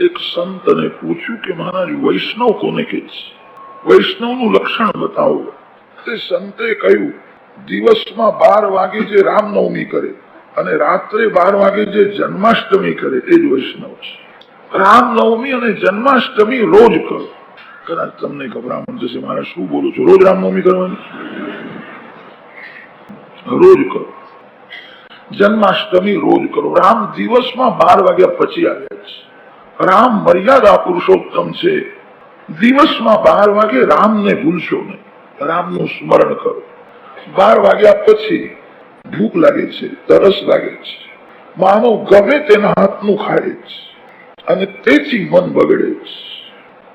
એક સંતને પૂછ્યું કે મહારાજ, વૈષ્ણવ કોને કે છે? વૈષ્ણવનું લક્ષણ બતાવો. તે સંતે કહ્યું, દિવસમાં બાર વાગે જે રામનવમી કરે અને રાત્રે બાર વાગે જે જન્માષ્ટમી કરે, એ જ વૈષ્ણવ છે. રામનવમી અને જન્માષ્ટમી રોજ કરો. કદાચ તમને ગભરામણ જશે મારે શું બોલું છું? રોજ રામનવમી કરવાની? રોજ કરો. જન્માષ્ટમી રોજ કરો. રામ દિવસમાં બાર વાગ્યા પછી આવ્યા છે. રામ મર્યાદા પુરુષોત્તમ છે. દિવસમાં બાર વાગે રામને ભૂલશો નહીં. રામનું સ્મરણ કરો. બાર વાગ્યા પછી ભૂખ લાગે છે, તરસ લાગે છે. માનવ ગમે તેના હાથનું ખાય છે અને તેથી મન બગડે છે.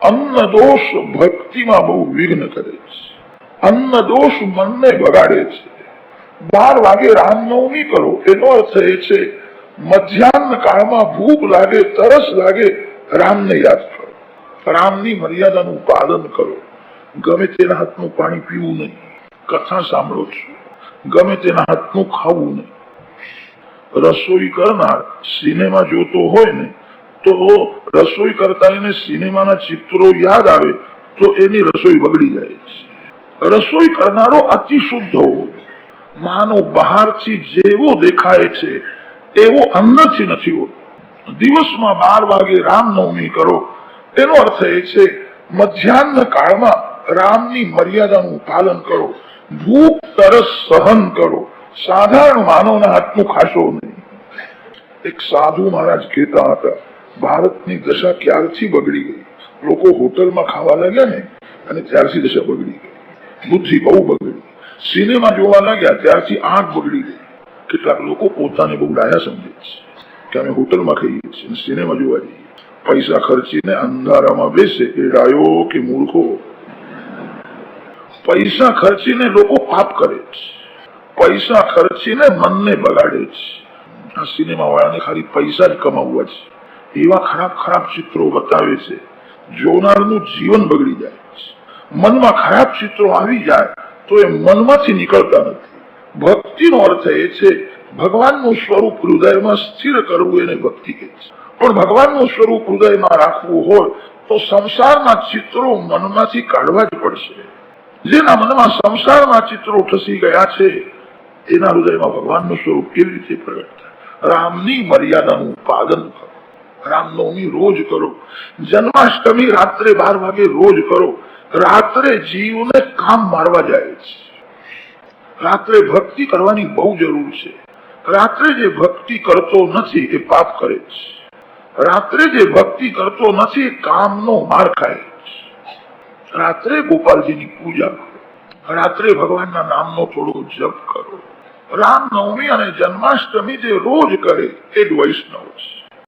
અન્ન દોષ ભક્તિમાં બહુ વિઘ્ન કરે છે. અન્ન દોષ મનને બગાડે છે. બાર વાગે રામ નવમી કરો, એનો અર્થ એ છે મધ્યાહન કાળમાં ભૂખ લાગે, તરસ લાગે, રામને યાદ કરો. રામની મર્યાદાનું પાલન કરો. ગમે તેના હાથનું પાણી પીવું નહીં. કથા સાંભળો છો. ગમે તેના હાથનું ખાવું નહીં. રસોઈ કરનાર સિનેમા જોતો હોય ને, તો રસોઈ કરતા એને સિનેમાના ચિત્રો યાદ આવે, તો એની રસોઈ બગડી જાય છે. રસોઈ કરનારો અતિ શુદ્ધ હોવો માનો બહારથી જેવો દેખાય છે એવો અંદરથી નથી હોતો. દિવસમાં બાર વાગે રામનવમી કરો. એનો અર્થ એ છે, મધ્યાહન કાળમાં રામની મર્યાદાનું પાલન કરો. ભૂખ, તરસ સહન કરો. સાધારણ માનવના હાથનું ખાશો નહીં. એક સાધુ મહારાજ કહેતા હતા, ભારતની દશા ક્યારથી બગડી ગઈ? લોકો હોટલમાં ખાવા લાગ્યા ને, અને ત્યારથી દશા બગડી ગઈ. બુદ્ધિ બહુ બગડી. સિનેમા જોવા લાગ્યા, ત્યારથી આંખ બગડી ગઈ. કેટલાક લોકો પોતાને બહુ ડાયા સમજે છે. કે અમે હોટલમાં ખાઈએ છીએ સિનેમા જોવા જઈએ. પૈસા ખર્ચીને અંધારામાં બેસે, એ ડાયો કે મૂર્ખો? પૈસા ખર્ચીને લોકો પાપ કરે છે. પૈસા ખર્ચીને મનને બગાડે છે. આ સિનેમા વાળાને ખાલી પૈસા જ કમાવવા છે. એવા ખરાબ ખરાબ ચિત્રો બતાવે છે. જોનારનું જીવન બગડી જાય મનમાં ખરાબ ચિત્રો આવી જાય તો એ મનમાંથી નીકળતા નથી. ભક્તિનો અર્થ એ છે, ભગવાનનું સ્વરૂપ હૃદયમાં સ્થિર કરવું એને ભક્તિ કહે છે. પણ ભગવાનનું સ્વરૂપ હૃદયમાં રાખવું હોય, તો સંસારના ચિત્રો મનમાંથી કાઢવા જ પડશે. જેના મનમાં સંસારના ચિત્રો ઠસી ગયા છે, એના હૃદયમાં ભગવાનનું સ્વરૂપ કેવી રીતે પ્રગટ થાય રામની મર્યાદાનું પાલન કરો. રામનવમી રોજ કરો. જન્માષ્ટમી રાત્રે બાર વાગે રોજ કરો. રાત્રે જીવને કામ મારવા જાય છે. રાત્રે ભક્તિ કરવાની બહુ જરૂર છે. રાત્રે જે ભક્તિ કરતો નથી એ પાપ કરે છે. રાત્રે જે ભક્તિ કરતો નથી એ કામનો માર ખાય છે. રાત્રે ગોપાલજીની પૂજા કરો. રાત્રે ભગવાનના નામનો થોડો જપ કરો. રામનવમી અને જન્માષ્ટમી જે રોજ કરે એ જ વૈષ્ણવ છે.